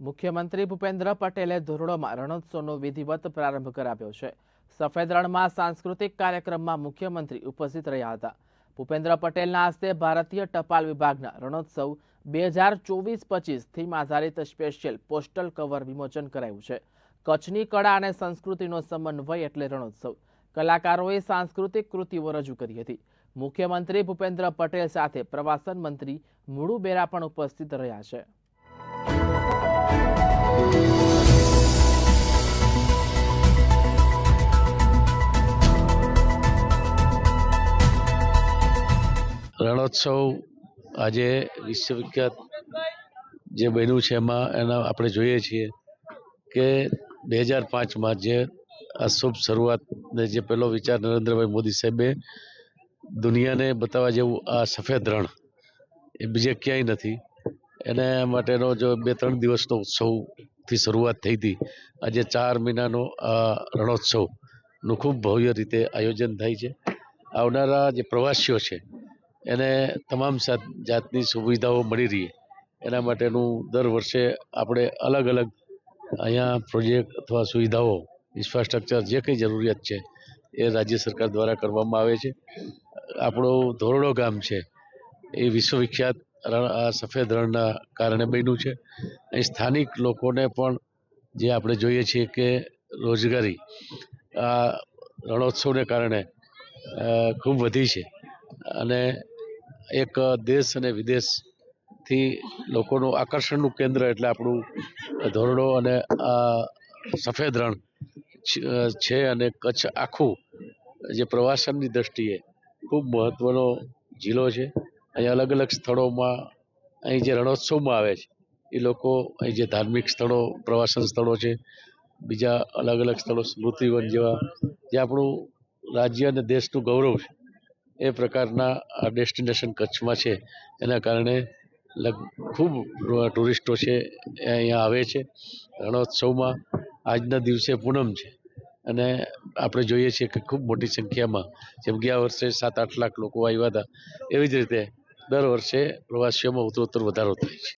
મુખ્યમંત્રી ભૂપેન્દ્ર પટેલે ધોરડોમાં રણોત્સવનો વિધિવત પ્રારંભ કરાવ્યો છે. સફેદ રણમાં સાંસ્કૃતિક કાર્યક્રમમાં મુખ્યમંત્રી ઉપસ્થિત રહ્યા હતા. ભૂપેન્દ્ર પટેલના હસ્તે ભારતીય ટપાલ વિભાગના રણોત્સવ બે હજાર ચોવીસ પચીસ થીમ આધારિત સ્પેશિયલ પોસ્ટલ કવર વિમોચન કરાયું છે. કચ્છની કળા અને સંસ્કૃતિનો સમન્વય એટલે રણોત્સવ. કલાકારોએ સાંસ્કૃતિક કૃતિઓ રજૂ કરી હતી. મુખ્યમંત્રી ભૂપેન્દ્ર પટેલ સાથે પ્રવાસન મંત્રી મુળુબેરા પણ ઉપસ્થિત રહ્યા છે. રણોત્સવ આજે વિશ્વવિખ્યાત જે બન્યું છે, એમાં એના આપણે જોઈએ છીએ કે બે હજાર પાંચમાં જે આ શુભ શરૂઆતને જે પહેલો વિચાર નરેન્દ્રભાઈ મોદી સાહેબે દુનિયાને બતાવવા જેવું આ સફેદ રણ, એ બીજે ક્યાંય નથી. એના માટેનો જો બે ત્રણ દિવસનો ઉત્સવથી શરૂઆત થઈ હતી, આજે ચાર મહિનાનો આ રણોત્સવનું ખૂબ ભવ્ય રીતે આયોજન થાય છે. આવનારા જે પ્રવાસીઓ છે, એને તમામ જાત જાતની સુવિધાઓ મળી રહે. એના માટેનું દર વર્ષે આપણે અલગ અલગ અહીંયા પ્રોજેક્ટ અથવા સુવિધાઓ, ઇન્ફ્રાસ્ટ્રક્ચર જે કંઈ જરૂરિયાત છે, એ રાજ્ય સરકાર દ્વારા કરવામાં આવે છે. આપણું ધોરડો ગામ છે, એ વિશ્વવિખ્યાત રણ આ સફેદ રણના કારણે બન્યું છે. અહીં સ્થાનિક લોકોને પણ જે આપણે જોઈએ છીએ કે રોજગારી આ રણોત્સવને કારણે ખૂબ વધી છે. અને એક દેશ અને વિદેશથી લોકોનું આકર્ષણનું કેન્દ્ર એટલે આપણું ધોરડો અને આ સફેદ રણ છે અને કચ્છ આખું જે પ્રવાસનની દ્રષ્ટિએ ખૂબ મહત્ત્વનો જિલ્લો છે. અહીં અલગ અલગ સ્થળોમાં અહીં જે રણોત્સવમાં આવે છે, એ લોકો અહીં જે ધાર્મિક સ્થળો, પ્રવાસન સ્થળો છે, બીજા અલગ અલગ સ્થળો સ્મૃતિવન જેવા, જે આપણું રાજ્ય અને દેશનું ગૌરવ છે, એ પ્રકારના આ ડેસ્ટિનેશન કચ્છમાં છે. એના કારણે ખૂબ ટુરિસ્ટો છે, એ અહીંયા આવે છે. રણોત્સવમાં આજના દિવસે પૂનમ છે. અને આપણે જોઈએ છીએ કે ખૂબ મોટી સંખ્યામાં, જેમ ગયા વર્ષે સાત આઠ લાખ લોકો આવ્યા હતા, એવી જ રીતે દર વર્ષે પ્રવાસીઓમાં ઉત્તરોત્તર વધારો થાય છે.